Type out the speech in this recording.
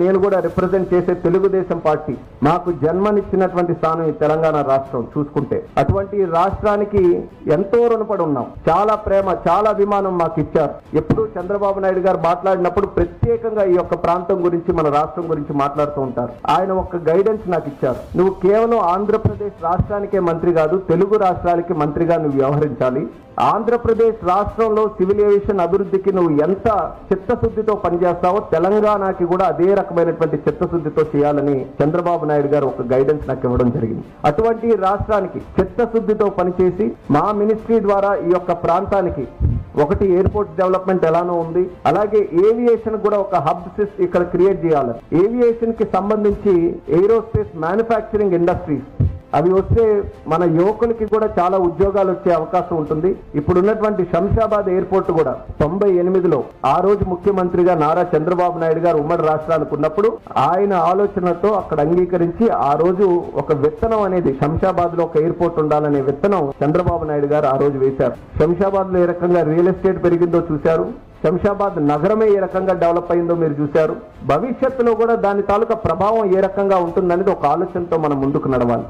నేను కూడా రిప్రజెంట్ చేసే తెలుగుదేశం పార్టీ మాకు జన్మనిచ్చినటువంటి స్థానం ఈ తెలంగాణ రాష్ట్రం చూసుకుంటే. అటువంటి రాష్ట్రానికి ఎంతో రుణపడి ఉన్నాం. చాలా ప్రేమ చాలా అభిమానం మాకు ఇచ్చారు. ఎప్పుడు చంద్రబాబు నాయుడు గారు మాట్లాడినప్పుడు ప్రత్యేకంగా ఈ యొక్క ప్రాంతం గురించి మన రాష్ట్రం గురించి మాట్లాడుతూ ఉంటారు. ఆయన ఒక గైడెన్స్ నాకు ఇచ్చారు. నువ్వు కేవలం ఆంధ్రప్రదేశ్ రాష్ట్రానికే మంత్రి కాదు తెలుగు రాష్ట్రాలకి మంత్రిగా నువ్వు వ్యవహరించాలి. ఆంధ్రప్రదేశ్ రాష్ట్రంలో సివిల్ ఏవియేషన్ అభివృద్ధికి నువ్వు ఎంత చిత్తశుద్ధితో పనిచేస్తావో తెలంగాణకి కూడా అదే రకమైనటువంటి చిత్తశుద్ధితో చేయాలని చంద్రబాబు నాయుడు గారు ఒక గైడెన్స్ నాకు ఇవ్వడం జరిగింది. అటువంటి రాష్ట్రానికి చిత్తశుద్ధితో పనిచేసి మా మినిస్ట్రీ ద్వారా ఈ యొక్క ప్రాంతానికి ఒకటి ఎయిర్పోర్ట్ డెవలప్మెంట్ ఎలానో ఉంది. అలాగే ఏవియేషన్ కూడా ఒక హబ్ సిస్ ఇక్కడ క్రియేట్ చేయాలి ఏవియేషన్కి సంబంధించి ఏరోస్పేస్ మ్యానుఫ్యాక్చరింగ్ ఇండస్ట్రీస్ అవి వస్తే మన యువకులకి కూడా చాలా ఉద్యోగాలు వచ్చే అవకాశం ఉంటుంది. ఇప్పుడున్నటువంటి శంషాబాద్ ఎయిర్పోర్ట్ కూడా తొంభై ఎనిమిదిలో ఆ రోజు ముఖ్యమంత్రిగా నారా చంద్రబాబు నాయుడు గారు ఉమ్మడి రాష్ట్రాలకు ఉన్నప్పుడు ఆయన ఆలోచనతో అక్కడ అంగీకరించి ఆ రోజు ఒక విత్తనం అనేది శంషాబాద్లో ఒక ఎయిర్పోర్ట్ ఉండాలనే విత్తనం చంద్రబాబు నాయుడు గారు ఆ రోజు వేశారు. శంషాబాద్లో ఏ రకంగా రియల్ ఎస్టేట్ పెరిగిందో చూశారు. శంషాబాద్ నగరమే ఏ రకంగా డెవలప్ అయిందో మీరు చూశారు. భవిష్యత్తులో కూడా దాని తాలూకా ప్రభావం ఏ రకంగా ఉంటుందనేది ఒక ఆలోచనతో మనం ముందుకు నడవాలి.